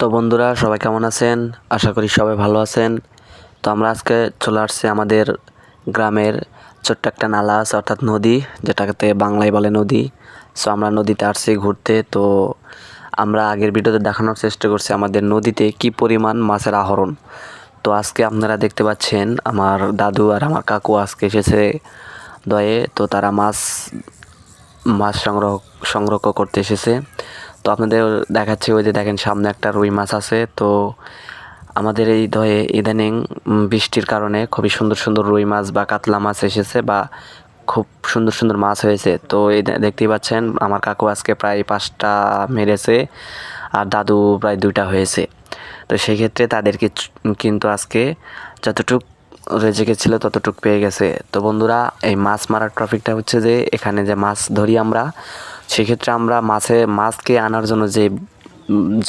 তো বন্ধুরা, সবাই কেমন আছেন? আশা করি সবাই ভালো আছেন। তো আমরা আজকে চলে আসছি আমাদের গ্রামের ছোট্ট একটা নালা আছে, অর্থাৎ নদী, যেটাকে বাংলায় বলে নদী। সো আমরা নদীতে আসছি ঘুরতে। তো আমরা আগের ভিডিওতে দেখানোর চেষ্টা করছি আমাদের নদীতে কি পরিমাণ মাছের আহরণ। তো আজকে আপনারা দেখতে পাচ্ছেন, আমার দাদু আর আমার কাকু আজকে এসেছে দয়ে। তো তারা মাছ মাছ সংগ্রহ সংগ্রহ করতে এসেছে। তো আপনাদের দেখাচ্ছি ওই যে দেখেন সামনে একটা রুই মাছ আছে। তো আমাদের এই দয়ে ইদানিং বৃষ্টির কারণে খুবই সুন্দর সুন্দর রুই মাছ বা কাতলা মাছ এসেছে বা খুব সুন্দর সুন্দর মাছ হয়েছে। তো এই দেখতেই পাচ্ছেন আমার কাকু আজকে প্রায় পাঁচটা মেরেছে আর দাদু প্রায় দুইটা হয়েছে। তো সেই ক্ষেত্রে তাদেরকে কিন্তু আজকে যতটুক রেজেকে ছিল ততটুক পেয়ে গেছে। তো বন্ধুরা, এই মাছ মারার ট্রফিকটা হচ্ছে যে এখানে যে মাছ ধরি আমরা সেক্ষেত্রে আমরা মাছে মাছকে আনার জন্য যে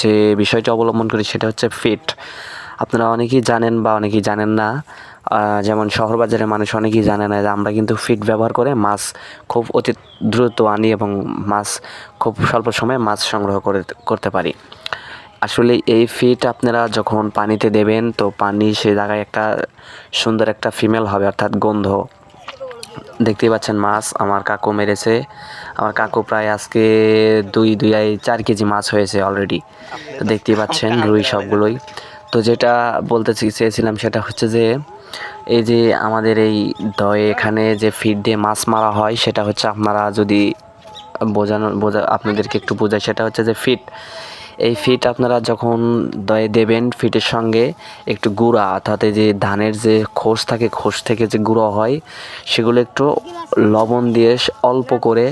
যে বিষয়টা অবলম্বন করি সেটা হচ্ছে ফিট আপনারা অনেকেই জানেন বা অনেকেই জানেন না যেমন শহর বাজারের মানুষ অনেকেই জানে না যে আমরা কিন্তু ফিট ব্যবহার করে মাছ খুব অতি দ্রুত আনি এবং মাছ খুব স্বল্প সময়ে মাছ সংগ্রহ করে, করতে পারি। আসলে এই ফিট আপনারা যখন পানিতে দেবেন, তো পানি সে জায়গায় একটা সুন্দর একটা ফিমেল হবে, অর্থাৎ গন্ধ। দেখতেই পাচ্ছেন মাছ আমার কাকু মেরেছে। আমার কাকু প্রায় আজকে দুই দুই চার কেজি মাছ হয়েছে অলরেডি তো দেখতেই পাচ্ছেন রুই সবগুলোই। তো যেটা বলতে চেয়েছিলাম সেটা হচ্ছে যে এই যে আমাদের এই দয়ে এখানে যে ফিড দিয়ে মাছ মারা হয় সেটা হচ্ছে আপনারা যদি বোঝানো বোঝা আপনাদেরকে একটু বোঝাই সেটা হচ্ছে যে ফিট এই ফিট আপনারা যখন দয়ে দেবেন ফিটের সঙ্গে একটু গুঁড়া, অর্থাৎ যে ধানের যে খোস থাকে, খোস থেকে যে গুঁড়ো হয়, সেগুলো একটু লবণ দিয়ে অল্প করে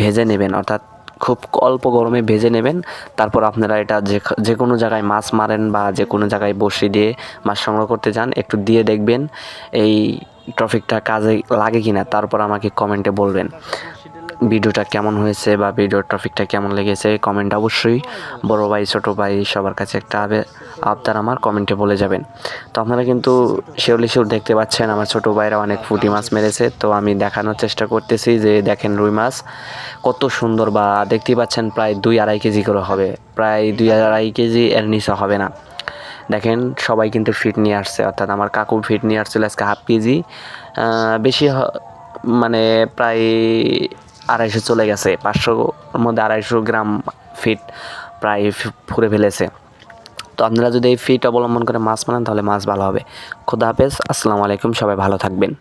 ভেজে নেবেন। অর্থাৎ খুব অল্প গরমে ভেজে নেবেন। তারপর আপনারা এটা যে যে কোনো জায়গায় মাছ মারেন বা যে কোনো জায়গায় বসি দিয়ে মাছ সংগ্রহ করতে যান একটু দিয়ে দেখবেন। এই ট্রফিকটা কাজে লাগে কিনা, তারপর আমাকে কমেন্টে বলবেন। ভিডিওটা কেমন হয়েছে বা ভিডিওর টপিকটা কেমন লেগেছে, কমেন্ট অবশ্যই বড় ভাই, ছোট ভাই সবার কাছে একটা আবে, আবদার আমার, কমেন্টে বলে যাবেন। তো আপনারা কিন্তু শিউলি শিউর দেখতে পাচ্ছেন, আমার ছোট ভাইরা অনেক ফুটি মাছ মেরেছে। তো আমি দেখানোর চেষ্টা করতেছি যে দেখেন রুই মাছ কত সুন্দর বা, দেখতেই পাচ্ছেন প্রায় দুই আড়াই কেজি করে হবে। প্রায় দুই আড়াই কেজি এর নিচে হবে না। দেখেন, সবাই কিন্তু ফিট নিয়ে আসছে, অর্থাৎ আমার কাকু ফিট নিয়ে আসছিল আজকে হাফ কেজি। বেশি মানে প্রায় আড়াইশো চলে গেছে, পাঁচশোর মধ্যে আড়াইশো গ্রাম ফিট প্রায় ফুরে ফেলেছে। তো আপনারা যদি এই ফিট অবলম্বন করে মাছ মানেন তাহলে মাছ ভালো হবে। খুদা হাফেজ, আসসালামু আলাইকুম, সবাই ভালো থাকবেন।